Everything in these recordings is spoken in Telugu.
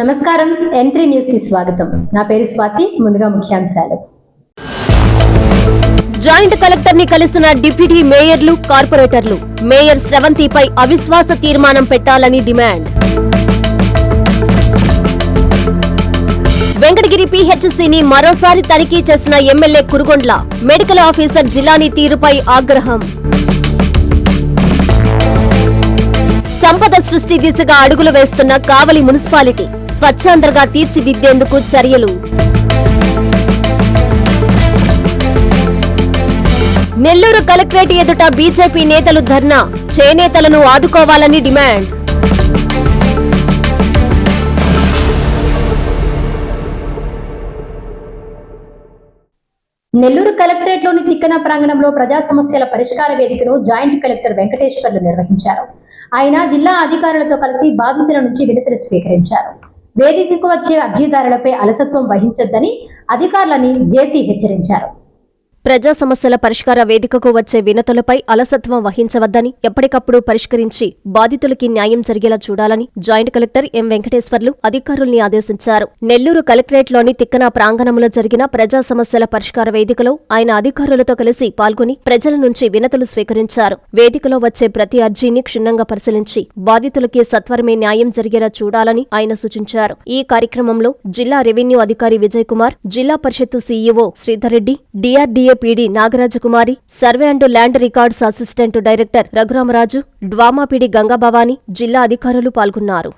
నమస్కారం ఎంట్రీ న్యూస్కి స్వాగతం. నా పేరు స్వాతి ముందుగా ముఖ్యాంశాలు. జాయింట్ కలెక్టర్ని కలిసిన డిప్యూటీ మేయర్లు కార్పొరేటర్లు. మేయర్ స్రవంతిపై అవిశ్వాస తీర్మానం పెట్టాలని డిమాండ్. వెంకటగిరి పిహెచ్సిని మరోసారి తనిఖీ చేసిన ఎమ్మెల్యే కురుగొండ్ల. మెడికల్ ఆఫీసర్ జిల్లాని తీరుపై ఆగ్రహం. సంపద సృష్టి దిశగా అడుగులు వేస్తున్న కావలి మున్సిపాలిటీ. స్వచ్ఛందంగా తీర్చిదిద్దేందుకు చర్యలు. నెల్లూరు కలెక్టరేట్ ఎదుట బీజేపీ నేతలు ధర్నా చేనేతలను ఆదుకోవాలని డిమాండ్. నెల్లూరు కలెక్టరేట్లోని తిక్కన ప్రాంగణంలో ప్రజా సమస్యల పరిష్కార వేదికను జాయింట్ కలెక్టర్ వెంకటేశ్వర్లు నిర్వహించారు. ఆయన జిల్లా అధికారులతో కలిసి బాధితుల నుంచి వినతులు స్వీకరించారు. వేదికకు వచ్చే అర్జీదారులపై అలసత్వం వహించొద్దని అధికారులని జేసీ హెచ్చరించారు. ప్రజా సమస్యల పరిష్కార వేదికకు వచ్చే వినతులపై అలసత్వం వహించవద్దని ఎప్పటికప్పుడు పరిష్కరించి బాధితులకి న్యాయం జరిగేలా చూడాలని జాయింట్ కలెక్టర్ ఎం వెంకటేశ్వర్లు అధికారుల్ని ఆదేశించారు. నెల్లూరు కలెక్టరేట్లోని తిక్కన ప్రాంగణంలో జరిగిన ప్రజా సమస్యల పరిష్కార వేదికలో ఆయన అధికారులతో కలిసి పాల్గొని ప్రజల నుంచి వినతులు స్వీకరించారు. వేదికలో వచ్చే ప్రతి అర్జీని క్షుణ్ణంగా పరిశీలించి బాధితులకి సత్వరమే న్యాయం జరిగేలా చూడాలని ఆయన సూచించారు. ఈ కార్యక్రమంలో జిల్లా రెవెన్యూ అధికారి విజయ్ కుమార్ జిల్లా పరిషత్తు CEO Sridhar Reddy DRDA PD Nagarajakumari survey and land records assistant director Raghuramaraju DWMA PD Gangabhavani జిల్లా అధికారులు పాల్గొన్నారు.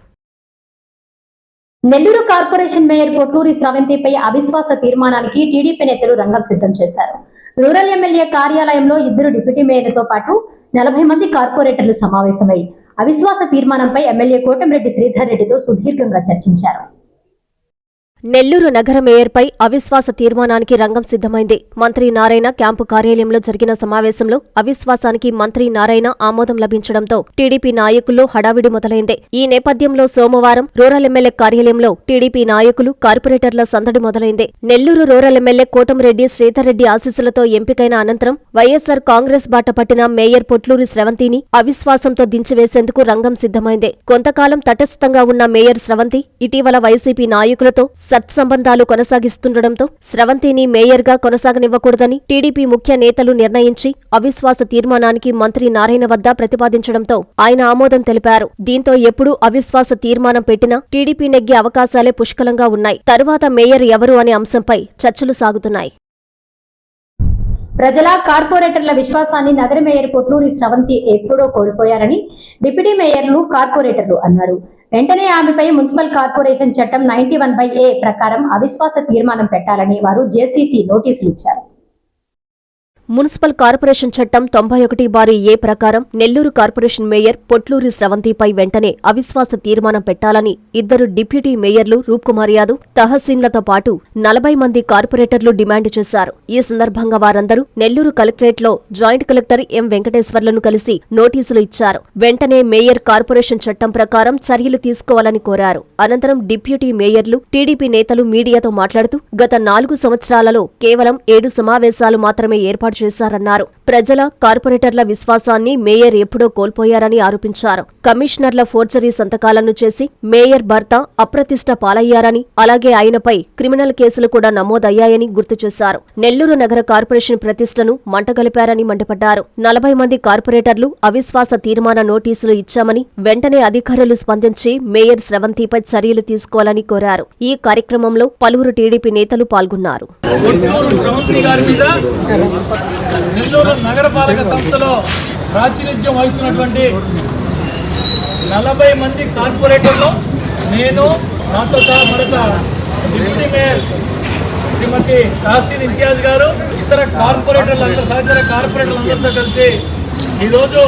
నెల్లూరు కార్పొరేషన్ మేయర్ పొట్లూరి స్రవంతిపై అవిశ్వాస తీర్మానానికి టీడీపీ నేతలు రంగం సిద్ధం చేశారు. రూరల్ ఎమ్మెల్యే కార్యాలయంలో ఇద్దరు డిప్యూటీ మేయర్లతో పాటు నలభై మంది కార్పొరేటర్లు సమావేశమై అవిశ్వాస తీర్మానంపై ఎమ్మెల్యే కోటంరెడ్డి శ్రీధర్ రెడ్డితో సుదీర్ఘంగా చర్చించారు. నెల్లూరు నగర మేయర్పై అవిశ్వాస తీర్మానానికి రంగం సిద్ధమైంది. మంత్రి నారాయణ క్యాంపు కార్యాలయంలో జరిగిన సమావేశంలో అవిశ్వాసానికి మంత్రి నారాయణ ఆమోదం లభించడంతో టీడీపీ నాయకుల్లో హడావిడి మొదలైంది. ఈ నేపథ్యంలో సోమవారం రూరల్ ఎమ్మెల్యే కార్యాలయంలో టీడీపీ నాయకులు కార్పొరేటర్ల సందడి మొదలైంది. నెల్లూరు రూరల్ ఎమ్మెల్యే కోటంరెడ్డి శ్రీధర్రెడ్డి ఆశీస్సులతో ఎంపికైన అనంతరం వైఎస్సార్ కాంగ్రెస్ బాట పట్టిన మేయర్ పొట్లూరి స్రవంతిని అవిశ్వాసంతో దించివేసేందుకు రంగం సిద్ధమైంది. కొంతకాలం తటస్థంగా ఉన్న మేయర్ స్రవంతి ఇటీవల వైసీపీ నాయకులతో సత్సంబంధాలు కొనసాగిస్తుండటంతో స్రవంతిని మేయర్గా కొనసాగనివ్వకూడదని టీడీపీ ముఖ్య నేతలు నిర్ణయించి అవిశ్వాస తీర్మానానికి మంత్రి నారాయణ వద్ద ప్రతిపాదించడంతో ఆయన ఆమోదం తెలిపారు. దీంతో ఎప్పుడూ అవిశ్వాస తీర్మానం పెట్టినా టీడీపీ నెగ్గే అవకాశాలే పుష్కలంగా ఉన్నాయి. తరువాత మేయర్ ఎవరు అనే అంశంపై చర్చలు సాగుతున్నాయి. ప్రజల కార్పొరేటర్ల విశ్వాసాన్ని నగర మేయర్ పొట్లూరి స్రవంతి ఎప్పుడో కోల్పోయారని డిప్యూటీ మేయర్లు కార్పొరేటర్లు అన్నారు. వెంటనే ఆమెపై మున్సిపల్ కార్పొరేషన్ చట్టం నైన్టీ వన్ బై ఏ ప్రకారం అవిశ్వాస తీర్మానం పెట్టాలని వారు జేసీకి నోటీసులు ఇచ్చారు. మున్సిపల్ కార్పొరేషన్ చట్టం తొంభై ఒకటి బారు ఏ ప్రకారం నెల్లూరు కార్పొరేషన్ మేయర్ పొట్లూరి స్రవంతిపై వెంటనే అవిశ్వాస తీర్మానం పెట్టాలని ఇద్దరు డిప్యూటీ మేయర్లు రూప్కుమార్ యాదవ్ తహసీన్లతో పాటు నలభై మంది కార్పొరేటర్లు డిమాండ్ చేశారు. ఈ సందర్భంగా వారందరూ నెల్లూరు కలెక్టరేట్లో జాయింట్ కలెక్టర్ ఎం వెంకటేశ్వర్లను కలిసి నోటీసులు ఇచ్చారు. వెంటనే మేయర్ కార్పొరేషన్ చట్టం ప్రకారం చర్యలు తీసుకోవాలని కోరారు. అనంతరం డిప్యూటీ మేయర్లు టీడీపీ నేతలు మీడియాతో మాట్లాడుతూ గత నాలుగు సంవత్సరాలలో కేవలం ఏడు సమావేశాలు మాత్రమే ఏర్పాటు చేశారన్నారు. ప్రజల కార్పొరేటర్ల విశ్వాసాన్ని మేయర్ ఎప్పుడో కోల్పోయారని ఆరోపించారు. కమిషనర్ల ఫోర్జరీ సంతకాలను చేసి మేయర్ భర్త అప్రతిష్ట పాలయ్యారని అలాగే ఆయనపై క్రిమినల్ కేసులు కూడా నమోదయ్యాయని గుర్తు చేశారు. నెల్లూరు నగర కార్పొరేషన్ ప్రతిష్టను మంటగలిపారని మండిపడ్డారు. నలభై మంది కార్పొరేటర్లు అవిశ్వాస తీర్మాన నోటీసులు ఇచ్చామని వెంటనే అధికారులు స్పందించి మేయర్ స్రవంతిపై చర్యలు తీసుకోవాలని కోరారు. ఈ కార్యక్రమంలో పలువురు టీడీపీ నేతలు పాల్గొన్నారు. నెల్లూరు నగరపాలక సంస్థలో ప్రాతినిధ్యం వహిస్తున్నటువంటి నలభై మంది కార్పొరేటర్లు నేను నాతో సహా మరొక డిప్యూటీ మేయర్ శ్రీమతి కాసిన్ ఇంతియాజ్ గారు ఇతర కార్పొరేటర్లు అందరూ సహచర కార్పొరేటర్లు అందరితో కలిసి ఈరోజు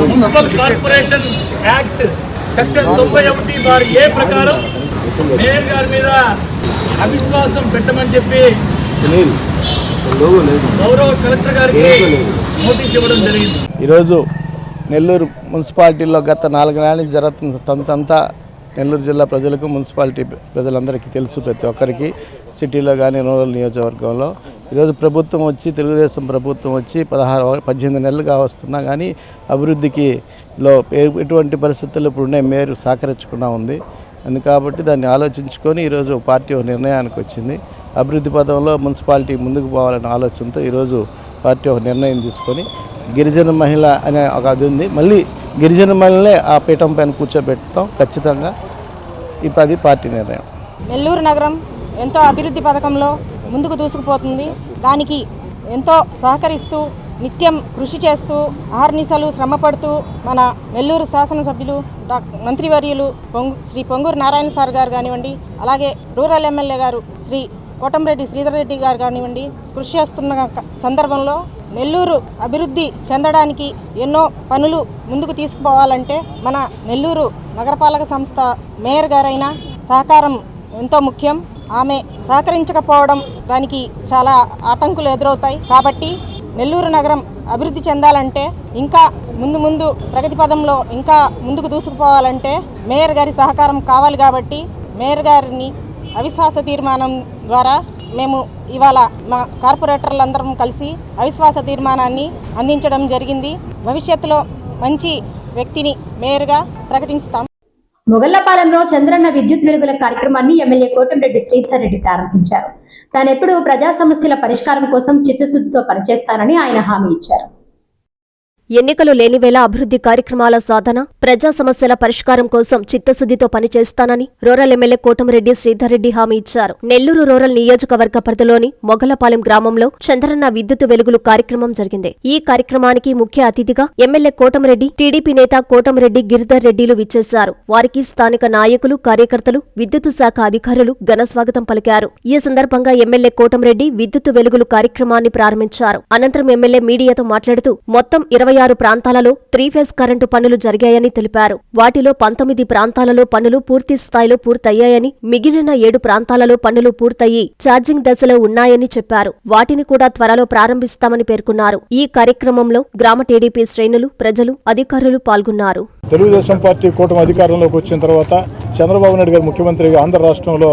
మున్సిపల్ కార్పొరేషన్ యాక్ట్ సెక్షన్ తొంభై ఒకటి వారి ఏ ప్రకారం మేయర్ గారి మీద అవిశ్వాసం పెట్టమని చెప్పి గౌరవ కలెక్టర్ గారికి నోటీస్ ఇవ్వడం జరిగింది. ఈరోజు నెల్లూరు మున్సిపాలిటీలో గత నాలుగు నెలల నుంచి జరుగుతున్న తంతంతా నెల్లూరు జిల్లా ప్రజలకు మున్సిపాలిటీ ప్రజలందరికీ తెలుసు ప్రతి ఒక్కరికి సిటీలో కానీ రూరల్ నియోజకవర్గంలో. ఈరోజు ప్రభుత్వం వచ్చి తెలుగుదేశం ప్రభుత్వం వచ్చి పదహారు పద్దెనిమిది నెలలుగా వస్తున్నా కానీ అభివృద్ధికి లో ఎటువంటి పరిస్థితుల్లో ఇప్పుడు ఉండే మేరు సహకరించకుండా ఉంది. అందు కాబట్టి దాన్ని ఆలోచించుకొని ఈరోజు పార్టీ ఒక నిర్ణయానికి వచ్చింది. అభివృద్ధి పదంలో మున్సిపాలిటీ ముందుకు పోవాలనే ఆలోచనతో ఈరోజు పార్టీ ఒక నిర్ణయం తీసుకొని గిరిజన మహిళ అనే ఒక అది ఉంది. మళ్ళీ గిరిజన మహిళనే ఆ పీఠం పైన కూర్చోబెడతాం. ఖచ్చితంగా ఇప్పుడు అది పార్టీ నిర్ణయం. నెల్లూరు నగరం ఎంతో అభివృద్ధి పథకంలో ముందుకు దూసుకుపోతుంది. దానికి ఎంతో సహకరిస్తూ నిత్యం కృషి చేస్తూ అహర్నిశలు శ్రమపడుతూ మన నెల్లూరు శాసనసభ్యులు డాక్టర్ మంత్రివర్యులు పొంగు శ్రీ పొంగూరు నారాయణ సార్ గారు కానివ్వండి అలాగే రూరల్ ఎమ్మెల్యే గారు శ్రీ కోటంరెడ్డి శ్రీధర్ రెడ్డి గారు కానివ్వండి కృషి చేస్తున్న సందర్భంలో నెల్లూరు అభివృద్ధి చెందడానికి ఎన్నో పనులు ముందుకు తీసుకుపోవాలంటే మన నెల్లూరు నగరపాలక సంస్థ మేయర్ గారైన సహకారం ఎంతో ముఖ్యం. ఆమె సహకరించకపోవడం దానికి చాలా ఆటంకులు ఎదురవుతాయి. కాబట్టి నెల్లూరు నగరం అభివృద్ధి చెందాలంటే ఇంకా ముందు ముందు ప్రగతి పదంలో ఇంకా ముందుకు దూసుకుపోవాలంటే మేయర్ గారి సహకారం కావాలి కాబట్టి మేయర్ గారిని అవిశ్వాస తీర్మానం ద్వారా మేము ఇవాళ మా కార్పొరేటర్లందరం కలిసి అవిశ్వాస తీర్మానాన్ని అందించడం జరిగింది. భవిష్యత్తులో మంచి వ్యక్తిని మేయర్గా ప్రకటిస్తాం. మొగళ్ళపాలెంలో చంద్రన్న విద్యుత్ వెలుగుల కార్యక్రమాన్ని ఎమ్మెల్యే కోటంరెడ్డి శ్రీధర్ రెడ్డి ప్రారంభించారు. తానెప్పుడు ప్రజా సమస్యల పరిష్కారం కోసం చిత్తశుద్ధితో పనిచేస్తానని ఆయన హామీ ఇచ్చారు. ఎన్నికలు లేనివేళ అభివృద్ధి కార్యక్రమాల సాధన ప్రజా సమస్యల పరిష్కారం కోసం చిత్తశుద్ధితో పనిచేస్తానని రూరల్ ఎమ్మెల్యే కోటమిరెడ్డి శ్రీధర్ రెడ్డి హామీ ఇచ్చారు. నెల్లూరు రూరల్ నియోజకవర్గ పరిధిలోని మొగలపాలెం గ్రామంలో చంద్రన్న విద్యుత్ వెలుగులు కార్యక్రమం జరిగింది. ఈ కార్యక్రమానికి ముఖ్య అతిథిగా ఎమ్మెల్యే కోటమిరెడ్డి టీడీపీ నేత కోటమిరెడ్డి గిరిధర్ రెడ్డిలు విచ్చేశారు. వారికి స్థానిక నాయకులు కార్యకర్తలు విద్యుత్ శాఖ అధికారులు ఘన స్వాగతం పలికారు. ఈ సందర్భంగా ఎమ్మెల్యే కోటమిరెడ్డి విద్యుత్ వెలుగులు కార్యక్రమాన్ని ప్రారంభించారు. అనంతరం ఎమ్మెల్యే మీడియాతో మాట్లాడుతూ మొత్తం ఇరవై ఆరు ప్రాంతాలలో త్రీఫేజ్ కరెంటు పనులు జరిగాయని తెలిపారు. వాటిలో పంతొమ్మిది ప్రాంతాలలో పనులు పూర్తి స్థాయిలో పూర్తయ్యాయని మిగిలిన ఏడు ప్రాంతాలలో పనులు పూర్తయి ఛార్జింగ్ దశలో ఉన్నాయని చెప్పారు. వాటిని కూడా త్వరలో ప్రారంభిస్తామని పేర్కొన్నారు. ఈ కార్యక్రమంలో గ్రామ టీడీపీ శ్రేణులు ప్రజలు అధికారులు పాల్గొన్నారు. తెలుగుదేశం పార్టీ కూటమి అధికారంలోకి వచ్చిన తర్వాత చంద్రబాబు నాయుడు గారు ముఖ్యమంత్రిగా ఆంధ్ర రాష్ట్రంలో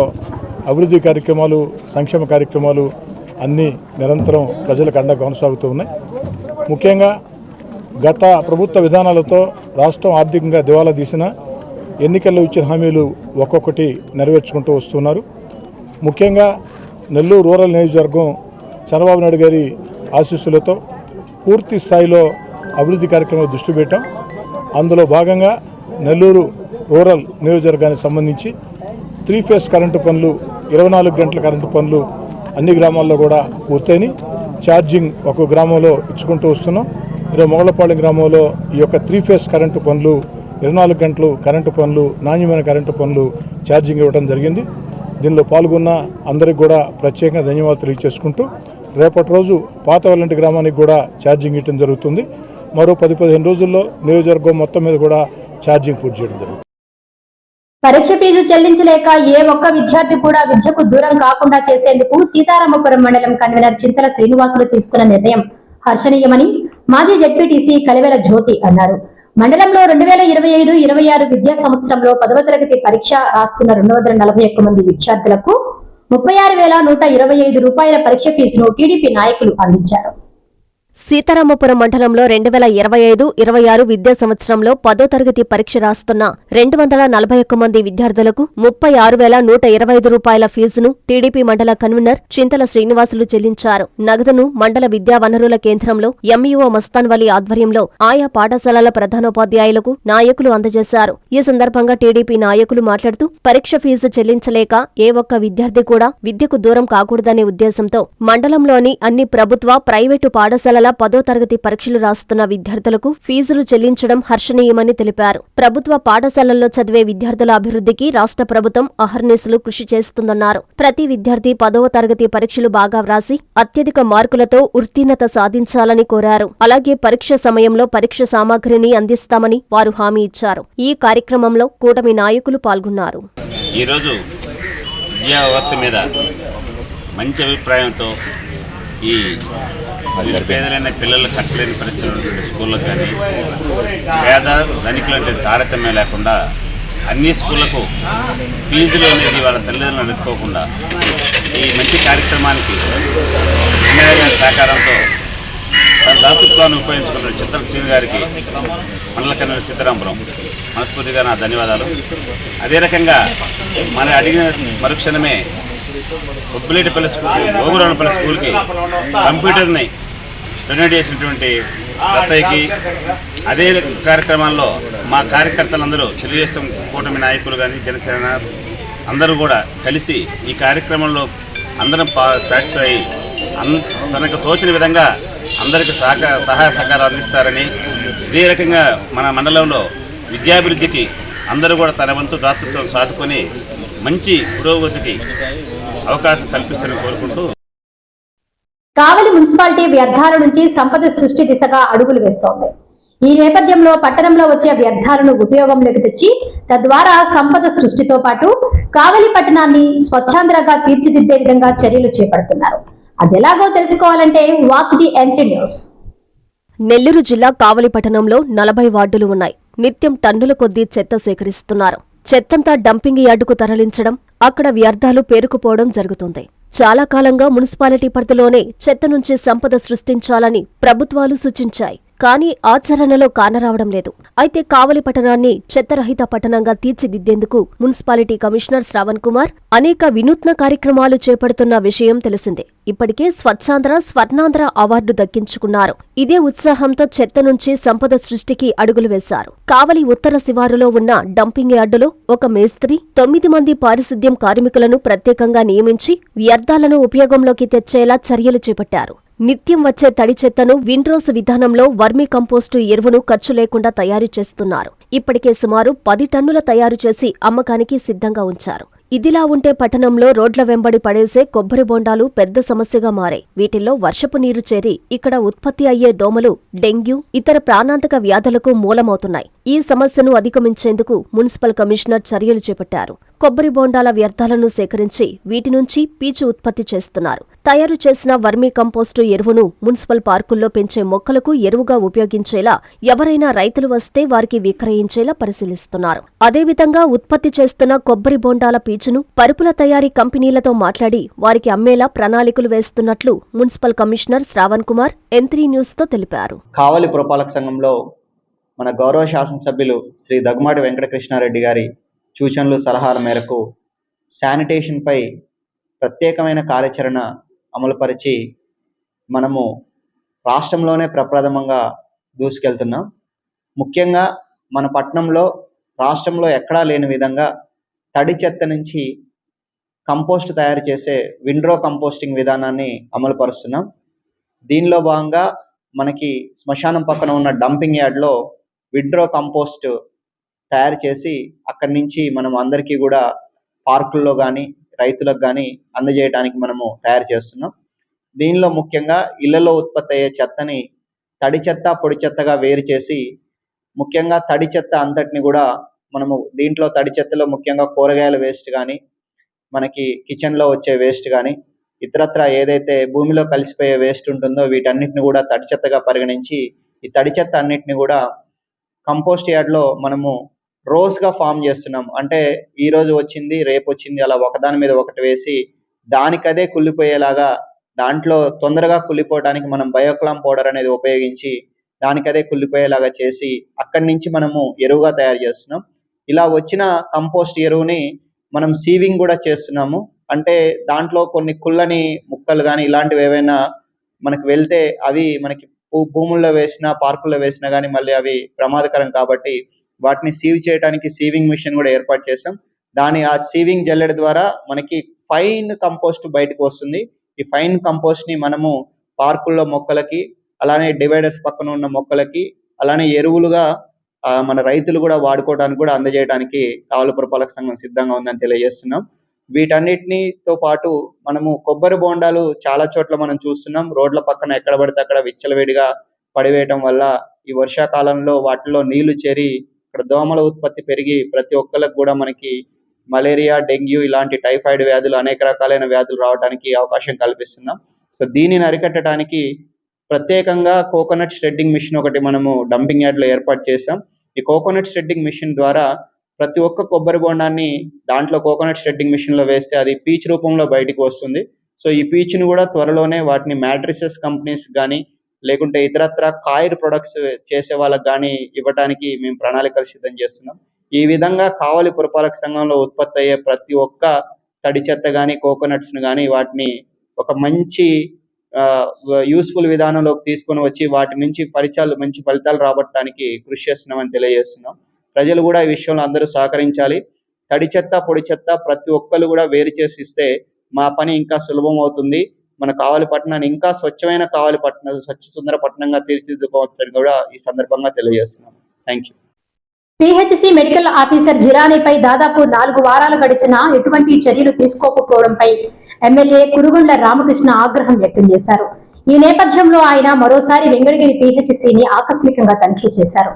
అభివృద్ధి కార్యక్రమాలు సంక్షేమ కార్యక్రమాలు అన్నీ నిరంతరం ప్రజలకు అండగా కొనసాగుతూ ఉన్నాయి. ముఖ్యంగా గత ప్రభుత్వ విధానాలతో రాష్ట్రం ఆర్థికంగా దివాలా తీసిన ఎన్నికల్లో ఇచ్చిన హామీలు ఒక్కొక్కటి నెరవేర్చుకుంటూ వస్తున్నారు. ముఖ్యంగా నెల్లూరు రూరల్ నియోజకవర్గం చంద్రబాబు నాయుడు గారి ఆశీస్సులతో పూర్తి స్థాయిలో అభివృద్ధి కార్యక్రమాలు దృష్టి పెట్టాం. అందులో భాగంగా నెల్లూరు రూరల్ నియోజకవర్గానికి సంబంధించి త్రీ ఫేస్ కరెంటు పనులు ఇరవై నాలుగు గంటల కరెంటు పనులు అన్ని గ్రామాల్లో కూడా పూర్తయినాయి. ఛార్జింగ్ ఒక గ్రామంలో ఇచ్చుకుంటూ వస్తున్నాం. ఈరోజు మొగలపాళెం గ్రామంలో ఈ యొక్క త్రీ ఫేస్ కరెంటు పనులు ఇరవై నాలుగు గంటలు కరెంటు పనులు నాణ్యమైన కరెంటు పనులు ఛార్జింగ్ ఇవ్వడం జరిగింది. దీనిలో పాల్గొన్న అందరికి కూడా ప్రత్యేకంగా ధన్యవాదాలు తెలియజేసుకుంటూ రేపటి రోజు పాత వెల్లంటి గ్రామానికి కూడా ఛార్జింగ్ ఇవ్వడం జరుగుతుంది. మరో పది పదిహేను రోజుల్లో నియోజకవర్గం మొత్తం మీద కూడా ఛార్జింగ్ పూర్తి చేయడం జరుగుతుంది. పరీక్ష ఫీజు చెల్లించలేక ఏ ఒక్క విద్యార్థి కూడా విద్యకు దూరం కాకుండా చేసేందుకు సీతారామపురం మండలం కన్వీనర్ చింతల శ్రీనివాసులు తీసుకున్న నిర్ణయం హర్షణీయమని మాజీ జడ్పీటీసీ కలివెల జ్యోతి అన్నారు. మండలంలో రెండు వేల ఇరవై ఐదు ఇరవై ఆరు విద్యా సంవత్సరంలో పదవ తరగతి పరీక్ష రాస్తున్న రెండు వందల నలభై ఒక్క మంది విద్యార్థులకు ముప్పై ఆరు వేల నూట ఇరవై ఐదు రూపాయల పరీక్ష ఫీజును టీడీపీ నాయకులు అందించారు. సీతారామపురం మండలంలో రెండు వేల ఇరవై ఐదు ఇరవై ఆరు విద్యా సంవత్సరంలో పదో తరగతి పరీక్ష రాస్తున్న రెండు వందల నలభై ఒక్క మంది విద్యార్థులకు ముప్పై ఆరు వేల నూట ఇరవై ఐదు రూపాయల ఫీజును టీడీపీ మండల కన్వీనర్ చింతల శ్రీనివాసులు చెల్లించారు. నగదును మండల విద్యా వనరుల కేంద్రంలో ఎంఈఓ మస్తాన్ వలీ ఆధ్వర్యంలో ఆయా పాఠశాలల ప్రధానోపాధ్యాయులకు నాయకులు అందజేశారు. ఈ సందర్భంగా టీడీపీ నాయకులు మాట్లాడుతూ పరీక్ష ఫీజు చెల్లించలేక ఏ ఒక్క విద్యార్థి కూడా విద్యకు దూరం కాకూడదనే ఉద్దేశంతో మండలంలోని అన్ని ప్రభుత్వ ప్రైవేటు పాఠశాలల పదో తరగతి పరీక్షలు రాస్తున్న విద్యార్థులకు ఫీజులు చెల్లించడం హర్షణీయమని తెలిపారు. ప్రభుత్వ పాఠశాలల్లో చదివే విద్యార్థుల అభివృద్ధికి రాష్ట్ర ప్రభుత్వం అహర్నిశలు కృషి చేస్తుందన్నారు. ప్రతి విద్యార్థి పదవ తరగతి పరీక్షలు బాగా వ్రాసి అత్యధిక మార్కులతో ఉత్తీర్ణత సాధించాలని కోరారు. అలాగే పరీక్ష సమయంలో పరీక్ష సామాగ్రిని అందిస్తామని వారు హామీ ఇచ్చారు. ఈ కార్యక్రమంలో కూటమి నాయకులు పాల్గొన్నారు. ఈరోజు విద్యా వ్యవస్థ మీద మంచి అభిప్రాయంతో ఈ పేదలైన పిల్లలు కట్టలేని పరిస్థితులు ఉన్నటువంటి స్కూళ్ళకు కానీ పేద ధనికులు అంటే తారతమ్యం లేకుండా అన్ని స్కూళ్ళకు ఫీజులు అనేది వాళ్ళ తల్లిదండ్రులు అడుక్కోకుండా ఈ మంచి కార్యక్రమానికి ఎమ్మెల్యే సహకారంతో తన దాతృత్వాన్ని ఉపయోగించుకున్న చిత్ర శ్రీని గారికి మండల కన్వీనర్ సీతారాంపురం మనస్ఫూర్తిగా నా ధన్యవాదాలు. అదే రకంగా మన అడిగిన మరుక్షణమే ఉబ్బులేటిపల్లి స్కూల్ గోగురాణపల్లి స్కూల్కి కంప్యూటర్ని డొనేట్ చేసినటువంటి దత్తయ్యకి అదే కార్యక్రమాల్లో మా కార్యకర్తలందరూ తెలుగుదేశం కూటమి నాయకులు కానీ జనసేన అందరూ కూడా కలిసి ఈ కార్యక్రమంలో అందరం పా సాటిస్ఫై అయ్యి తనకు తోచిన విధంగా అందరికి సహక సహాయ సహకారం అందిస్తారని ఇదే రకంగా మన మండలంలో విద్యాభివృద్ధికి అందరూ కూడా తన వంతు దాతృత్వం చాటుకొని మంచి పురోగతికి అవకాశం కల్పిస్తారని కోరుకుంటూ కావలి మున్సిపాలిటీ వ్యర్థాల నుంచి సంపద సృష్టి దిశగా అడుగులు వేస్తోంది. ఈ నేపథ్యంలో పట్టణంలో వచ్చే వ్యర్థాలను ఉపయోగంలోకి తెచ్చి తద్వారా సంపద సృష్టితో పాటు కావలి పట్టణాన్ని స్వచ్ఛాంధ్రగా తీర్చిదిద్దే విధంగా చర్యలు చేపడుతున్నారు. అదెలాగో తెలుసుకోవాలంటే watch the entry news. Nellore జిల్లా కావలి పట్టణంలో నలభై వార్డులు ఉన్నాయి. నిత్యం టన్నుల కొద్దీ చెత్త సేకరిస్తున్నారు. చెత్తంతా డంపింగ్ యార్డుకు తరలించడం అక్కడ వ్యర్థాలు పేరుకుపోవడం జరుగుతుంది. చాలా కాలంగా మున్సిపాలిటీ పరిధిలోనే చెత్త నుంచి సంపద సృష్టించాలని ప్రభుత్వాలు సూచించాయి. కానీ ఆచరణలో కానరావడం లేదు. అయితే కావలి పట్టణాన్ని చెత్తరహిత పట్టణంగా తీర్చిదిద్దేందుకు మున్సిపాలిటీ కమిషనర్ శ్రావణ్ కుమార్ అనేక వినూత్న కార్యక్రమాలు చేపడుతున్న విషయం తెలిసిందే. ఇప్పటికే స్వచ్ఛాంధ్ర స్వర్ణాంధ్ర అవార్డు దక్కించుకున్నారు. ఇదే ఉత్సాహంతో చెత్త నుంచి సంపద సృష్టికి అడుగులు వేశారు. కావలి ఉత్తర శివారులో ఉన్న డంపింగ్ యార్డులో ఒక మేస్త్రి తొమ్మిది మంది పారిశుద్ధ్యం కార్మికులను ప్రత్యేకంగా నియమించి వ్యర్థాలను ఉపయోగంలోకి తెచ్చేలా చర్యలు చేపట్టారు. నిత్యం వచ్చే తడి చెత్తను విండ్రోస్ విధానంలో వర్మీ కంపోస్టు ఎరువును ఖర్చు లేకుండా తయారు చేస్తున్నారు. ఇప్పటికే సుమారు పది టన్నుల తయారు చేసి అమ్మకానికి సిద్ధంగా ఉంచారు. ఇదిలా ఉంటే పట్టణంలో రోడ్ల వెంబడి పడేసే కొబ్బరి బొండాలు పెద్ద సమస్యగా మారాయి. వీటిల్లో వర్షపు నీరు చేరి ఇక్కడ ఉత్పత్తి అయ్యే దోమలు డెంగ్యూ ఇతర ప్రాణాంతక వ్యాధులకు మూలమవుతున్నాయి. ఈ సమస్యను అధిగమించేందుకు మున్సిపల్ కమిషనర్ చర్యలు చేపట్టారు. కొబ్బరి బోండాల వ్యర్థాలను సేకరించి వీటి నుంచి పీచు ఉత్పత్తి చేస్తున్నారు. తయారు చేసిన వర్మీ కంపోస్టు ఎరువును మున్సిపల్ పార్కుల్లో పెంచే మొక్కలకు ఎరువుగా ఉపయోగించేలా ఎవరైనా రైతులు వస్తే వారికి విక్రయించేలా పరిశీలిస్తున్నారు. అదేవిధంగా ఉత్పత్తి చేస్తున్న కొబ్బరి బోండాల పీచును పరుపుల తయారీ కంపెనీలతో మాట్లాడి వారికి అమ్మేలా ప్రణాళికలు వేస్తున్నట్లు municipal commissioner Shravan Kumar entry న్యూస్తో తెలిపారు. కావలి పురపాలక సంఘంలో మన గౌరవ శాసనసభ్యులు శ్రీ దగ్గుమాటి వెంకటకృష్ణారెడ్డి గారి సూచనలు సలహాల మేరకు శానిటేషన్పై ప్రత్యేకమైన కార్యాచరణ అమలుపరిచి మనము రాష్ట్రంలోనే ప్రప్రథమంగా దూసుకెళ్తున్నాం. ముఖ్యంగా మన పట్టణంలో రాష్ట్రంలో ఎక్కడా లేని విధంగా తడి చెత్త నుంచి కంపోస్ట్ తయారు చేసే విండ్రో కంపోస్టింగ్ విధానాన్ని అమలుపరుస్తున్నాం. దీనిలో భాగంగా మనకి శ్మశానం పక్కన ఉన్న డంపింగ్ యార్డ్లో విండ్రో కంపోస్ట్ తయారు చేసి అక్కడి నుంచి మనం అందరికీ కూడా పార్కుల్లో కానీ రైతులకు కానీ అందజేయడానికి మనము తయారు చేస్తున్నాం. దీనిలో ముఖ్యంగా ఇళ్ళలో ఉత్పత్తి అయ్యే చెత్తని తడి చెత్త పొడి చెత్తగా వేరు చేసి ముఖ్యంగా తడి చెత్త అంతటిని కూడా మనము దీంట్లో తడి చెత్తలో ముఖ్యంగా కూరగాయల వేస్ట్ కానీ మనకి కిచెన్లో వచ్చే వేస్ట్ కానీ ఇతరత్ర ఏదైతే భూమిలో కలిసిపోయే వేస్ట్ ఉంటుందో వీటన్నిటిని కూడా తడి చెత్తగా పరిగణించి ఈ తడి చెత్త అన్నిటిని కూడా కంపోస్ట్ యార్డ్లో మనము రోస్గా ఫామ్ చేస్తున్నాం. అంటే ఈ రోజు వచ్చింది రేపు వచ్చింది అలా ఒకదాని మీద ఒకటి వేసి దానికదే కుళ్ళిపోయేలాగా దాంట్లో తొందరగా కుళ్ళిపోవడానికి మనం బయోక్లామ్ పౌడర్ అనేది ఉపయోగించి దానికదే కుళ్ళిపోయేలాగా చేసి అక్కడి నుంచి మనము ఎరువుగా తయారు చేస్తున్నాం. ఇలా వచ్చిన కంపోస్ట్ ఎరువుని మనం సీవింగ్ కూడా చేస్తున్నాము. అంటే దాంట్లో కొన్ని కుళ్ళని ముక్కలు కానీ ఇలాంటివి ఏవైనా మనకు వెళ్తే అవి మనకి భూముల్లో వేసినా పార్కుల్లో వేసినా కానీ మళ్ళీ అవి ప్రమాదకరం కాబట్టి వాటిని సీవ్ చేయడానికి సీవింగ్ మిషన్ కూడా ఏర్పాటు చేసాం దాని ఆ సీవింగ్ జల్లెడ ద్వారా మనకి ఫైన్ కంపోస్ట్ బయటకు వస్తుంది. ఈ ఫైన్ కంపోస్ట్ని మనము పార్కుల్లో మొక్కలకి అలానే డివైడర్స్ పక్కన ఉన్న మొక్కలకి అలానే ఎరువులుగా ఆ, మన రైతులు కూడా వాడుకోవడానికి కూడా అందజేయడానికి కావలి పురపాలక సంఘం సిద్ధంగా ఉందని తెలియజేస్తున్నాం. వీటన్నిటినితో పాటు మనము కొబ్బరి బోండాలు చాలా చోట్ల మనం చూస్తున్నాం. రోడ్ల పక్కన ఎక్కడ పడితే అక్కడ విచ్చలవిడిగా పడివేయటం వల్ల ఈ వర్షాకాలంలో వాటిలో నీళ్ళు చేరి ఇక్కడ దోమల ఉత్పత్తి పెరిగి ప్రతి ఒక్కరికి కూడా మనకి మలేరియా డెంగ్యూ ఇలాంటి టైఫాయిడ్ వ్యాధులు అనేక రకాలైన వ్యాధులు రావడానికి అవకాశం కల్పిస్తున్నాం. సో దీనిని అరికట్టడానికి ప్రత్యేకంగా కోకోనట్ స్ట్రెడ్డింగ్ మిషన్ ఒకటి మనము డంపింగ్ యార్డ్లో ఏర్పాటు చేసాం ఈ కోకోనట్ స్ట్రెడ్డింగ్ మిషన్ ద్వారా ప్రతి ఒక్క కొబ్బరి బొండాన్ని దాంట్లో కోకోనట్ షెడ్డింగ్ మిషన్లో వేస్తే అది పీచ్ రూపంలో బయటికి వస్తుంది. సో ఈ పీచ్ని కూడా త్వరలోనే వాటిని మ్యాట్రిసెస్ కంపెనీస్ కానీ లేకుంటే ఇతరత్ర కాయిర్ ప్రొడక్ట్స్ చేసే వాళ్ళకి కానీ ఇవ్వడానికి మేము ప్రణాళికలు సిద్ధం చేస్తున్నాం. ఈ విధంగా కావలి పురపాలక సంఘంలో ఉత్పత్తి అయ్యే ప్రతి ఒక్క తడి చెత్త కానీ కోకోనట్స్ను కానీ వాటిని ఒక మంచి యూస్ఫుల్ విధానంలోకి తీసుకొని వచ్చి వాటి నుంచి ఫలితాలు మంచి ఫలితాలు రాబట్టడానికి కృషి చేస్తున్నామని తెలియజేస్తున్నాం. ప్రజలు కూడా ఈ విషయంలో అందరూ సహకరించాలి. తడి చెత్త పొడి చెత్త ప్రతి ఒక్కరు కూడా వేరు చేసి ఇస్తే మా పని ఇంకా సులభం అవుతుంది. మన కావలి పట్టణాన్ని ఇంకా స్వచ్ఛమైన కావలి పట్టణం స్వచ్ఛ సుందర పట్టణంగా తీర్చిదిద్దుకోవచ్చని కూడా ఈ సందర్భంగా తెలియజేస్తున్నాం. Thank you PHC medical officer జిరానీపై దాదాపు నాలుగు వారాలు గడిచినా ఎటువంటి చర్యలు తీసుకోకపోవడంపై ఎమ్మెల్యే కురుగుండ్ల రామకృష్ణ ఆగ్రహం వ్యక్తం చేశారు. ఈ నేపథ్యంలో ఆయన మరోసారి వెంకటగిరి పిహెచ్సిని ఆకస్మికంగా తనిఖీ చేశారు.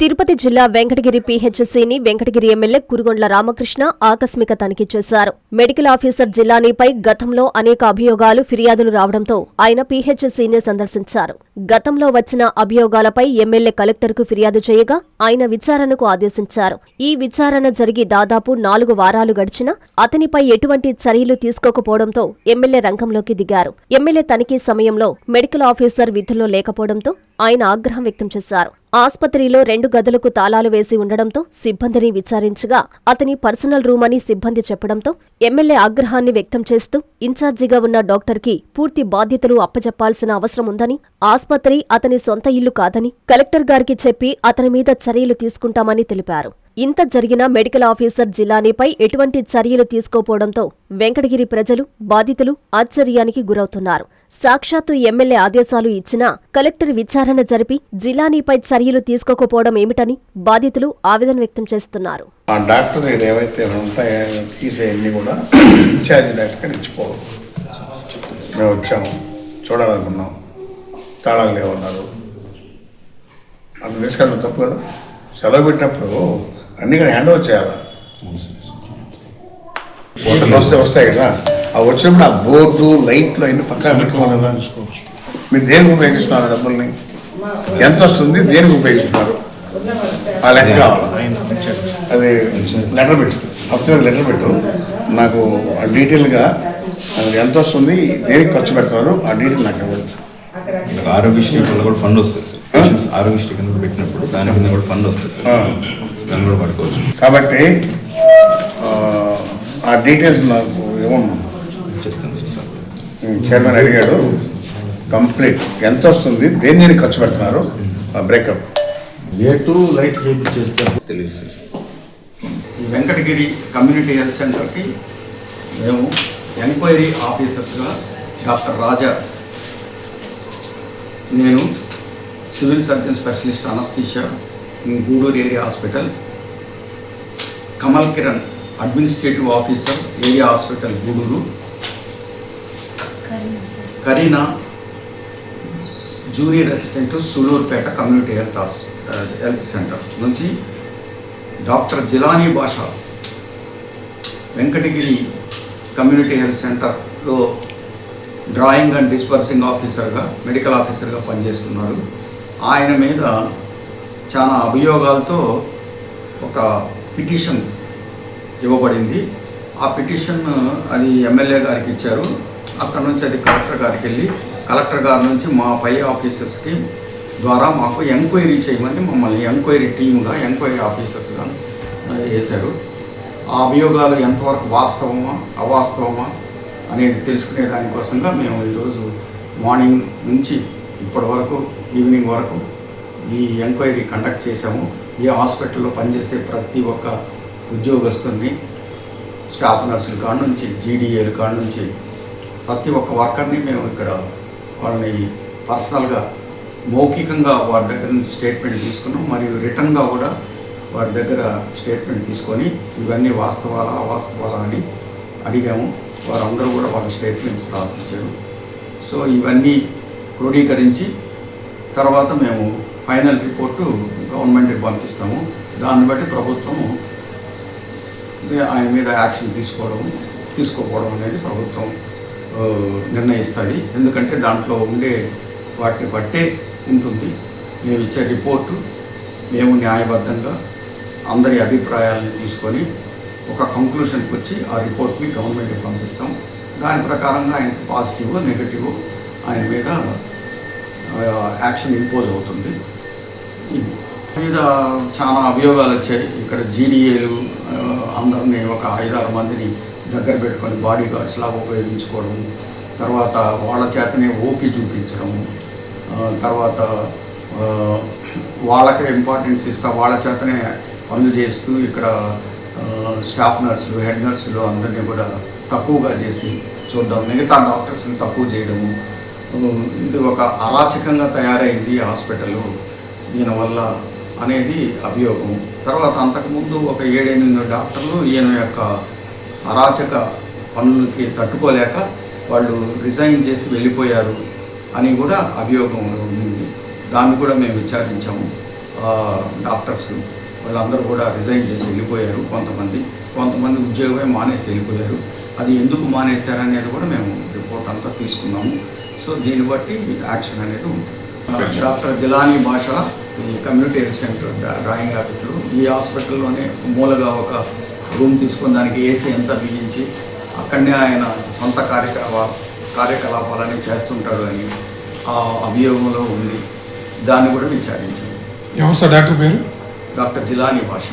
తిరుపతి జిల్లా వెంకటగిరి పీహెచ్సీని వెంకటగిరి ఎమ్మెల్యే కురుగొండ్ల రామకృష్ణ ఆకస్మిక తనిఖీ చేశారు. మెడికల్ ఆఫీసర్ జిల్లానీపై గతంలో అనేక అభియోగాలు ఫిర్యాదులు రావడంతో ఆయన పీహెచ్సీని సందర్శించారు. గతంలో వచ్చిన అభియోగాలపై ఎమ్మెల్యే కలెక్టర్కు ఫిర్యాదు చేయగా ఆయన విచారణకు ఆదేశించారు. ఈ విచారణ జరిగి దాదాపు నాలుగు వారాలు గడిచినా అతనిపై ఎటువంటి చర్యలు తీసుకోకపోవడంతో ఎమ్మెల్యే రంగంలోకి దిగారు. ఎమ్మెల్యే తనిఖీ సమయంలో మెడికల్ ఆఫీసర్ విధుల్లో లేకపోవడంతో ఆయన ఆగ్రహం వ్యక్తం చేశారు. ఆస్పత్రిలో రెండు గదులకు తాళాలు వేసి ఉండడంతో సిబ్బందిని విచారించగా అతని పర్సనల్ రూమ్ అని సిబ్బంది చెప్పడంతో ఎమ్మెల్యే ఆగ్రహాన్ని వ్యక్తం చేస్తూ ఇన్ఛార్జిగా ఉన్న డాక్టర్కి పూర్తి బాధ్యతలు అప్పచెప్పాల్సిన అవసరం ఉందని ఆస్పత్రి అతని సొంత ఇల్లు కాదని కలెక్టర్ గారికి చెప్పి అతని మీద చర్యలు తీసుకుంటామని తెలిపారు. ఇంత జరిగిన మెడికల్ ఆఫీసర్ జిల్లానీపై ఎటువంటి చర్యలు తీసుకోపోవడంతో వెంకటగిరి ప్రజలు బాధితులు ఆశ్చర్యానికి గురవుతున్నారు. సాక్షాత్తు ఎమ్మెల్యే ఆదేశాలు ఇచ్చినా కలెక్టర్ విచారణ జరిపి జిల్లానీపై చర్యలు తీసుకోకపోవడం ఏమిటని బాధితులు ఆవేదన వ్యక్తం చేస్తున్నారు. ఆ డాక్టర్ దగ్గర ఏవైతే ఉంటాయో తీసేయన్నీ కూడా ఇన్ఛార్జ్ డాక్టర్ ఇచ్చిపోవాలి. మేము వచ్చాము చూడాలనుకున్నాం తాళాలు లేవన్నారు. అతను తీసుకెళ్ళడం తప్పు కదా? సెలవు పెట్టినప్పుడు అన్ని ఇక్కడ హ్యాండ్ ఓవర్ చేయాలి? హోటల్ వస్తే వస్తాయి కదా. ఆ వచ్చినప్పుడు ఆ బోర్డు లైట్లు అన్ని పక్కన పెట్టుకోవాలి. మీరు దేనికి ఉపయోగిస్తున్నారు డబ్బుల్ని? ఎంత వస్తుంది? దేనికి ఉపయోగిస్తున్నారు? ఆ లెక్క కావాలి. అది లెటర్ పెట్టు. అప్పుడు లెటర్ పెట్టు. నాకు ఆ డీటెయిల్గా ఎంత వస్తుంది దేనికి ఖర్చు పెడతారు ఆ డీటెయిల్ నాకు ఇవ్వండి ఆరోగ్యశ్రీ వల్ల కూడా ఫండ్ వస్తుంది సార్. పేషెంట్స్ ఆరోగ్యశ్రీ కింద పెట్టినప్పుడు దాని కింద కూడా ఫండ్ వస్తుంది సార్. దాన్ని కూడా పట్టుకోవచ్చు. కాబట్టి ఆ, డీటెయిల్స్ నాకు సార్ చైర్మన్ అడిగాడు కంప్లీట్ ఎంత వస్తుంది? దేని దేనికి ఖర్చు పెడుతున్నారు? బ్రేకప్ ఏ టూ లైట్ చేస్తే తెలియదు. సార్ ఈ వెంకటగిరి కమ్యూనిటీ హెల్త్ సెంటర్కి మేము ఎంక్వైరీ ఆఫీసర్స్గా డాక్టర్ రాజా నేను civil surgeon specialist anaesthesia in Gudur area hospital Kamal Kiran administrative officer area hospital Gudur. Karina junior assistant Sullurpeta community health health centre నుంచి doctor Jilani Basha Venkatagiri community health సెంటర్లో డ్రాయింగ్ అండ్ డిస్పర్సింగ్ ఆఫీసర్గా మెడికల్ ఆఫీసర్గా పనిచేస్తున్నాడు. ఆయన మీద చాలా అభియోగాలతో ఒక పిటిషన్ ఇవ్వబడింది. ఆ పిటిషన్ అది ఎమ్మెల్యే గారికి ఇచ్చారు. అక్కడ నుంచి అది కలెక్టర్ గారికి వెళ్ళి కలెక్టర్ గారి నుంచి మా పై ఆఫీసర్స్కి ద్వారా మాకు ఎంక్వైరీ చేయమని మమ్మల్ని ఎంక్వైరీ టీమ్గా ఎంక్వైరీ ఆఫీసర్స్గా వేశారు. ఆ అభియోగాలు ఎంతవరకు వాస్తవమా అవాస్తవమా అనేది తెలుసుకునే దానికోసంగా మేము ఈరోజు మార్నింగ్ నుంచి ఇప్పటి వరకు ఈవినింగ్ వరకు ఈ ఎంక్వైరీ కండక్ట్ చేశాము. ఈ హాస్పిటల్లో పనిచేసే ప్రతి ఒక్క ఉద్యోగస్తుల్ని స్టాఫ్ నర్సుల కాడ నుంచి జీడీఏలు కాడ నుంచి ప్రతి ఒక్క వర్కర్ని మేము ఇక్కడ వాళ్ళని పర్సనల్గా మౌఖికంగా వారి దగ్గర నుంచి స్టేట్మెంట్ తీసుకున్నాం. మరియు రిటర్న్గా కూడా వారి దగ్గర స్టేట్మెంట్ తీసుకొని ఇవన్నీ వాస్తవాలా అవాస్తవాలా అని అడిగాము. వారందరూ కూడా వాళ్ళ స్టేట్మెంట్స్ రాసిచ్చారు. సో ఇవన్నీ క్రోడీకరించి తర్వాత మేము ఫైనల్ రిపోర్టు గవర్నమెంట్కి పంపిస్తాము. దాన్ని బట్టి ప్రభుత్వము ఆయన మీద యాక్షన్ తీసుకోవడం తీసుకోకపోవడం అనేది ప్రభుత్వం నిర్ణయిస్తుంది. ఎందుకంటే దాంట్లో ఉండే వాటిని బట్టే ఉంటుంది. మేము ఇచ్చే రిపోర్టు మేము న్యాయబద్ధంగా అందరి అభిప్రాయాలను తీసుకొని ఒక కంక్లూషన్కి వచ్చి ఆ రిపోర్ట్ని గవర్నమెంట్కి పంపిస్తాం. దాని ప్రకారంగా ఆయనకి పాజిటివ్ నెగటివ్ ఆయన మీద యాక్షన్ ఇంపోజ్ అవుతుంది. ఇది. మీద చాలా అభియోగాలు వచ్చాయి. ఇక్కడ జీడీఏలు అందరినీ ఒక ఐదారు మందిని దగ్గర పెట్టుకొని బాడీ గార్డ్స్ లాగా ఉపయోగించుకోవడం తర్వాత వాళ్ళ చేతనే ఓపీ చూపించడం తర్వాత వాళ్ళకే ఇంపార్టెన్స్ ఇస్తా వాళ్ళ చేతనే పనులు చేస్తూ ఇక్కడ స్టాఫ్ నర్సులు హెడ్ నర్సులు అందరినీ కూడా తక్కువగా చేసి చూడడం మిగతా డాక్టర్స్ని తక్కువ చేయడము. ఇది ఒక అరాచకంగా తయారైంది హాస్పిటల్. దీనివల్ల అనేది అభియోగం. తర్వాత అంతకుముందు ఒక ఏడెనిమిది డాక్టర్లు ఈయన యొక్క అరాచక పనులకి తట్టుకోలేక వాళ్ళు రిజైన్ చేసి వెళ్ళిపోయారు అని కూడా అభియోగం ఉంది. దాన్ని కూడా మేము విచారించాము. డాక్టర్స్ వాళ్ళందరూ కూడా రిజైన్ చేసి వెళ్ళిపోయారు కొంతమంది. కొంతమంది ఉద్యోగమే మానేసి వెళ్ళిపోయారు. అది ఎందుకు మానేశారనేది కూడా మేము రిపోర్ట్ అంతా తీసుకున్నాము. సో దీన్ని బట్టి యాక్షన్ అనేది ఉంటుంది. డాక్టర్ జిలానీ భాష ఈ community health centre draw- drawing officer ఈ హాస్పిటల్లోనే మూలగా ఒక రూమ్ తీసుకొని దానికి ఏసీ ఎంత బిగించి అక్కడనే ఆయన సొంత కార్యకలాప కార్యకలాపాలని చేస్తుంటాడు అని ఆ అభియోగంలో ఉంది. దాన్ని కూడా విచారించాము ఎవరు సార్ డాక్టర్ పేరు? డాక్టర్ జిలానీ భాష.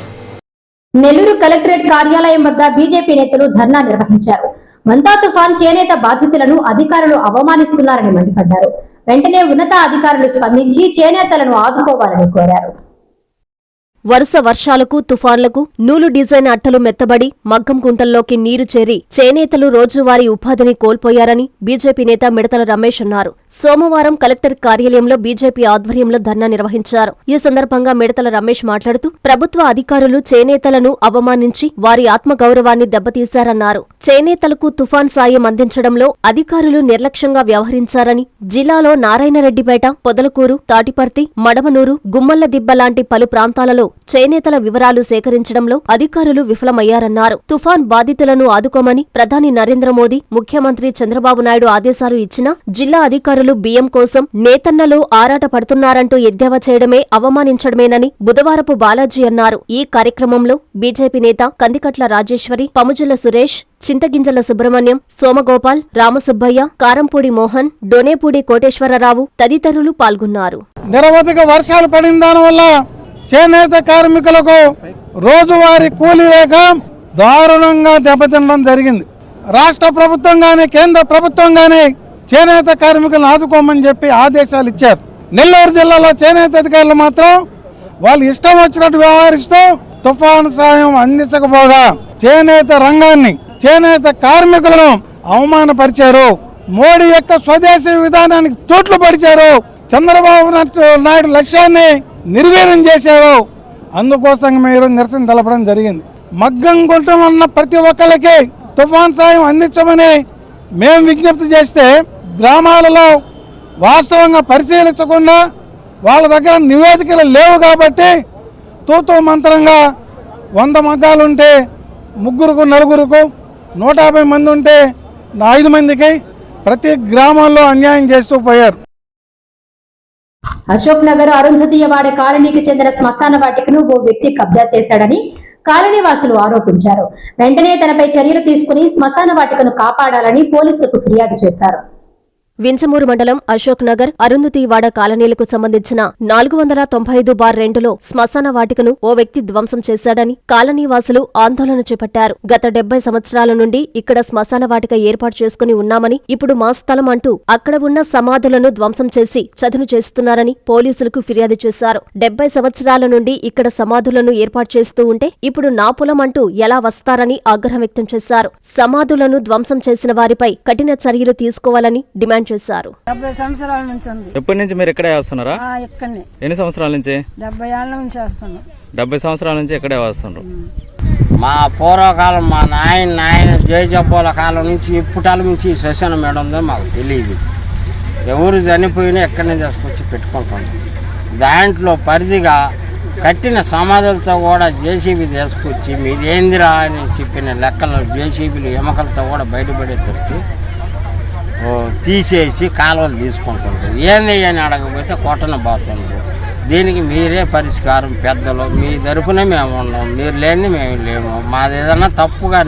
నెల్లూరు కలెక్టరేట్ కార్యాలయం వద్ద బీజేపీ నేతలు ధర్నా నిర్వహించారు. మంతా తుఫాన్ చేనేత బాధితులను అధికారులు అవమానిస్తున్నారని మండిపడ్డారు. వెంటనే ఉన్నత అధికారులు స్పందించి చేనేతలను ఆదుకోవాలని కోరారు. వరుస వర్షాలకు తుఫాన్లకు నూలు డిజైన్ అట్టలు మెత్తబడి మగ్గం గుంటల్లోకి నీరు చేరి చేనేతలు రోజువారీ ఉపాధిని కోల్పోయారని బీజేపీ నేత మిడతల రమేష్ అన్నారు. సోమవారం కలెక్టర్ కార్యాలయంలో బీజేపీ ఆధ్వర్యంలో ధర్నా నిర్వహించారు. ఈ సందర్భంగా మిడతల రమేష్ మాట్లాడుతూ ప్రభుత్వ అధికారులు చేనేతలను అవమానించి వారి ఆత్మగౌరవాన్ని దెబ్బతీశారన్నారు. చేనేతలకు తుఫాన్ సాయం అందించడంలో అధికారులు నిర్లక్ష్యంగా వ్యవహరించారని జిల్లాలో నారాయణరెడ్డిపేట పొదలకూరు తాటిపర్తి మడమనూరు గుమ్మల్లదిబ్బ లాంటి పలు ప్రాంతాలలో చేనేతల వివరాలు సేకరించడంలో అధికారులు విఫలమయ్యారన్నారు. తుఫాన్ బాధితులను ఆదుకోమని ప్రధాని నరేంద్ర మోదీ ముఖ్యమంత్రి చంద్రబాబు నాయుడు ఆదేశాలు ఇచ్చినా జిల్లా అధికారులు బియ్యం కోసం నేతన్నలు ఆరాట పడుతున్నారంటూ ఎద్దేవా చేయడమే అవమానించడమేనని బుధవారపు బాలాజీ అన్నారు. ఈ కార్యక్రమంలో బీజేపీ నేత కందికట్ల రాజేశ్వరి పముజుల సురేష్ చింతగింజల సుబ్రహ్మణ్యం సోమగోపాల్ రామసుబ్బయ్య కారంపూడి మోహన్ డొనేపూడి కోటేశ్వరరావు తదితరులు పాల్గొన్నారు. నిరవధిక వర్షాలు పడిన దానివల్ల చేనేత కార్మికులకు రోజువారీ కూలీ లేక దారుణంగా దెబ్బతినడం జరిగింది. రాష్ట్ర ప్రభుత్వం కానీ కేంద్ర ప్రభుత్వం కానీ చేనేత కార్మికులను ఆదుకోమని చెప్పి ఆదేశాలు ఇచ్చారు. నెల్లూరు జిల్లాలో చేనేత అధికారులు మాత్రం వాళ్ళు ఇష్టం వచ్చినట్టు వ్యవహరిస్తూ తుఫాను సాయం అందించకపోగా చేనేత రంగాన్ని చేనేత కార్మికులను అవమానపరిచారు. మోడీ యొక్క స్వదేశీ విధానానికి తోట్లు పరిచారు చంద్రబాబు నాయుడు- నాయుడు లక్ష్యాన్ని నిర్వీర్యం చేశారు అందుకోసం మీరు నిరసన తెలపడం జరిగింది. మగ్గం గుంటమన్న ప్రతి ఒక్కరికి తుఫాన్ సాయం అందించమని మేము విజ్ఞప్తి చేస్తే గ్రామాలలో వాస్తవంగా పరిశీలించకుండా వాళ్ళ దగ్గర నివేదికలు లేవు కాబట్టి తూతూ మంత్రంగా వంద మగ్గాలుంటే ముగ్గురుకు నలుగురుకు నూట యాభై మంది ఉంటే ఐదు మందికి ప్రతి గ్రామంలో అన్యాయం చేస్తూ పోయారు. అశోక్ నగర్ అరుంధతీయవాడ కాలనీకి చెందిన శ్మశాన వాటికను ఓ వ్యక్తి కబ్జా చేశాడని కాలనీ వాసులు ఆరోపించారు. వెంటనే తనపై చర్యలు తీసుకుని శ్మశాన వాటికను కాపాడాలని పోలీసులకు ఫిర్యాదు చేశారు. వించమూరు మండలం అశోక్ నగర్ అరుంధతివాడ కాలనీలకు సంబంధించిన నాలుగు వందల తొంభై ఐదు బార్ రెండులో శ్మశాన వాటికను ఓ వ్యక్తి ధ్వంసం చేశాడని కాలనీ వాసులు ఆందోళన చేపట్టారు. గత డెబ్బై సంవత్సరాల నుండి ఇక్కడ శ్మశాన వాటిక ఏర్పాటు చేసుకుని ఉన్నామని ఇప్పుడు మా స్థలం అంటూ అక్కడ ఉన్న సమాధులను ధ్వంసం చేసి చదును చేస్తున్నారని పోలీసులకు ఫిర్యాదు చేశారు. డెబ్బై సంవత్సరాల నుండి ఇక్కడ సమాధులను ఏర్పాటు చేస్తూ ఉంటే ఇప్పుడు నా పొలం అంటూ ఎలా వస్తారని ఆగ్రహం వ్యక్తం చేశారు. సమాధులను ధ్వంసం చేసిన వారిపై కఠిన చర్యలు తీసుకోవాలని డిమాండ్ చేశారు. డెబ్బై సంవత్సరాల నుంచి ఉంది. ఎప్పటి నుంచి మీరు ఇక్కడే వస్తున్నారా? ఆ, ఇక్కడనే. ఎన్ని సంవత్సరాల నుంచి? డెబ్బై ఏళ్ళ నుంచి డెబ్బై సంవత్సరాల నుంచి ఇక్కడే వస్తున్నారు. మా పూర్వకాలం మా నాయన నాయన జయజబ్బోల కాలం నుంచి ఇప్పటాల నుంచి ఈ శ్మశానం మేడం ఉందో మాకు తెలియదు. ఎవరు చనిపోయినా ఎక్కడనే తీసుకొచ్చి పెట్టుకుంటాం. దాంట్లో పరిధిగా కట్టిన సమాధులతో కూడా జేసీబీ తీసుకొచ్చి మీదేందిరా అని చెప్పిన లెక్కలు జేసీబీలు ఎమకలతో కూడా బయటపడేటట్టు ఓ, తీసేసి కాలువలు తీసుకుంటుంటారు ఏంది అని అడగకపోతే కొట్టన పోతుండ్రు దీనికి మీరే పరిష్కారం పెద్దలు. మీ తరపున మేము ఉన్నాం. మీరు లేని మేము లేము. మాది ఏదన్నా తప్పుగా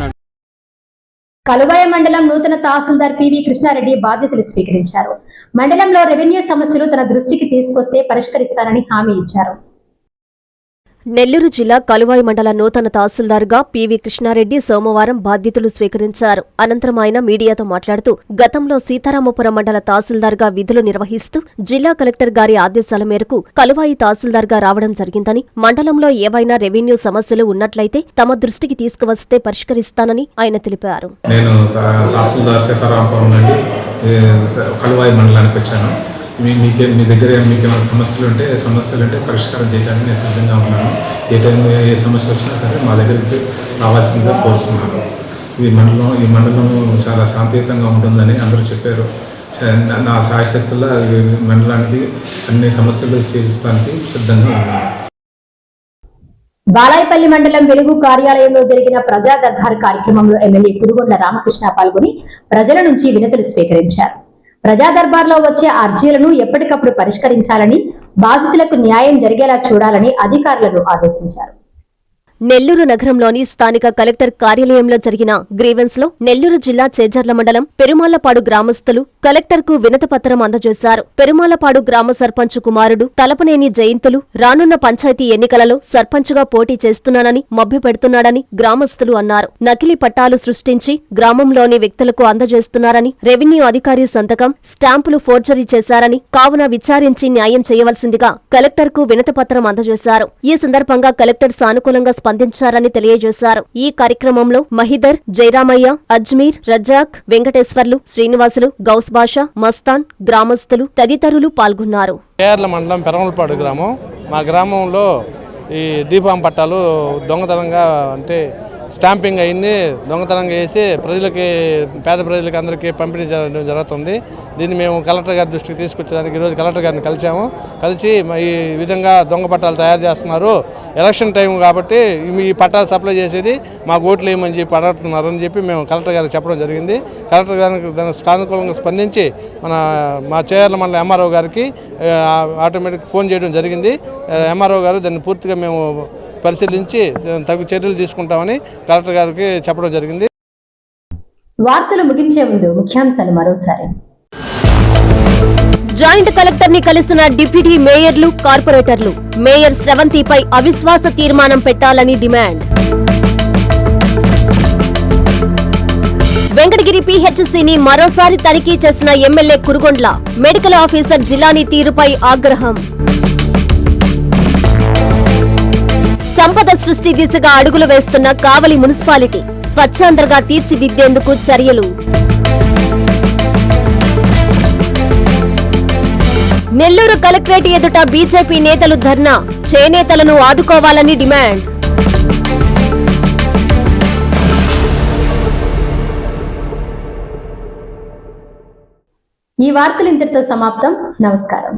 కలువాయ మండలం నూతన తహసీల్దార్ పివి కృష్ణారెడ్డి బాధ్యతలు స్వీకరించారు. మండలంలో రెవెన్యూ సమస్యలు తన దృష్టికి తీసుకొస్తే పరిష్కరిస్తానని హామీ ఇచ్చారు. నెల్లూరు జిల్లా కలువాయి మండల నూతన తహసీల్దార్గా పివి కృష్ణారెడ్డి సోమవారం బాధ్యతలు స్వీకరించారు. అనంతరం ఆయన మీడియాతో మాట్లాడుతూ గతంలో సీతారామపురం మండల తహసీల్దార్గా విధులు నిర్వహిస్తూ జిల్లా కలెక్టర్ గారి ఆదేశాల మేరకు కలువాయి తహసీల్దార్గా రావడం జరిగిందని మండలంలో ఏవైనా రెవెన్యూ సమస్యలు ఉన్నట్లయితే తమ దృష్టికి తీసుకువస్తే పరిష్కరిస్తానని ఆయన తెలిపారు. నేను తహసీల్దార్ సీతారామపురం నుండి కలువాయి మండలానికి వచ్చాను. మీ మీకే మీ దగ్గర మీకు ఏమైనా సమస్యలు ఉంటే సమస్యలు ఉంటే పరిష్కారం చేయడానికి నేను సిద్ధంగా ఉన్నాను. ఏ టైం ఏ సమస్య వచ్చినా సరే మా దగ్గరికి రావాల్సిందిగా కోరుతున్నాను ఈ మండలం ఈ మండలం చాలా శాంతియుతంగా ఉంటుందని అందరూ చెప్పారు. నా- నా సాయశక్తుల్లో మండలానికి అన్ని సమస్యలు తీర్చడానికి సిద్ధంగా ఉన్నాను. బాలాయపల్లి మండలం వెలుగు కార్యాలయంలో జరిగిన ప్రజా దర్బార్ కార్యక్రమంలో ఎమ్మెల్యే కురుగొండ్ల రామకృష్ణ పాల్గొని ప్రజల నుంచి వినతులు స్వీకరించారు. ప్రజా దర్బార్లో వచ్చే అర్జీలను ఎప్పటికప్పుడు పరిష్కరించాలని బాధితులకు న్యాయం జరిగేలా చూడాలని అధికారులను ఆదేశించారు. నెల్లూరు నగరంలోని స్థానిక కలెక్టర్ కార్యాలయంలో జరిగిన గ్రీవెన్స్లో నెల్లూరు జిల్లా చేజర్ల మండలం పెరుమాలపాడు గ్రామస్తులు కలెక్టర్కు వినతపత్రం అందజేశారు. పెరుమాలపాడు గ్రామ సర్పంచ్ కుమారుడు తలపనేని జయంతులు రానున్న పంచాయతీ ఎన్నికలలో సర్పంచ్గా పోటీ చేస్తున్నానని మభ్యపెడుతున్నాడని గ్రామస్తులు అన్నారు. నకిలీ పట్టాలు సృష్టించి గ్రామంలోని వ్యక్తులకు అందజేస్తున్నారని రెవెన్యూ అధికారి సంతకం స్టాంపులు ఫోర్జరీ చేశారని కావున విచారించి న్యాయం చేయవలసిందిగా కలెక్టర్కు వినతపత్రం అందజేశారు. ఈ సందర్భంగా కలెక్టర్ సానుకూలంగా స్పందించారని తెలియజేశారు. ఈ కార్యక్రమంలో మహిదర్ జయరామయ్య అజ్మీర్ రజాక్ వెంకటేశ్వర్లు శ్రీనివాసులు గౌస్ బాషా మస్తాన్ గ్రామస్తులు తదితరులు పాల్గొన్నారు. కేరళ మండలం పెరమలపాడు గ్రామం. మా గ్రామంలో ఈ డీఫామ్ పట్టాలు దొంగతనంగా అంటే స్టాంపింగ్ అయింది దొంగతనంగా వేసి ప్రజలకి పేద ప్రజలకి అందరికీ పంపిణీ జరగడం జరుగుతుంది. దీన్ని మేము కలెక్టర్ గారి దృష్టికి తీసుకొచ్చేదానికి ఈరోజు కలెక్టర్ గారిని కలిసాము కలిసి ఈ విధంగా దొంగ పట్టాలు తయారు చేస్తున్నారు. ఎలక్షన్ టైం కాబట్టి ఈ పట్టాలు సప్లై చేసేది మాకు ఓట్లు వేయమని చెప్పి అడుగుతున్నారు అని చెప్పి మేము కలెక్టర్ గారికి చెప్పడం జరిగింది. కలెక్టర్ గారికి దానికి సానుకూలంగా స్పందించి మన మా చేయాల మండల ఎంఆర్ఓ గారికి ఆటోమేటిక్ ఫోన్ చేయడం జరిగింది. ఎంఆర్ఓ గారు దాన్ని పూర్తిగా మేము పరిశీలించి తగు చర్యలు తీసుకుంటామని కలెక్టర్ గారికి చెప్పడం జరిగింది. వార్తలు ముగించే ముందు ముఖ్యాంశాలు మరోసారి. జాయింట్ కలెక్టర్ని కలిసిన డిప్యూటీ మేయర్లు కార్పొరేటర్లు మేయర్ స్రవంతిపై అవిశ్వాస తీర్మానం పెట్టాలని డిమాండ్. వెంకటగిరి పీహెచ్సీని మరోసారి తనిఖీ చేసిన MLA Kurugondla medical officer Jilani తీరుపై ఆగ్రహం. సంపద సృష్టి దిశగా అడుగులు వేస్తున్న కావలి మున్సిపాలిటీ స్వచ్ఛందంగా తీర్చిదిద్దేందుకు చర్యలు. నెల్లూరు కలెక్టరేట్ ఎదుట బీజేపీ నేతలు ధర్నా చేనేతలను ఆదుకోవాలని డిమాండ్. ఈ వార్తలు ఇంతటితో సమాప్తం. నమస్కారం.